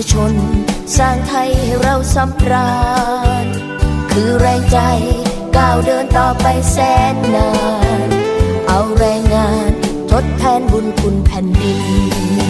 พชน สร้างไทยให้เราสำราญ คือแรงใจก้าวเดินต่อไปแสนนาน เอาแรงงานทดแทนบุญคุณแผ่นดิน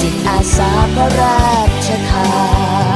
จิตอาสาพระราชทาน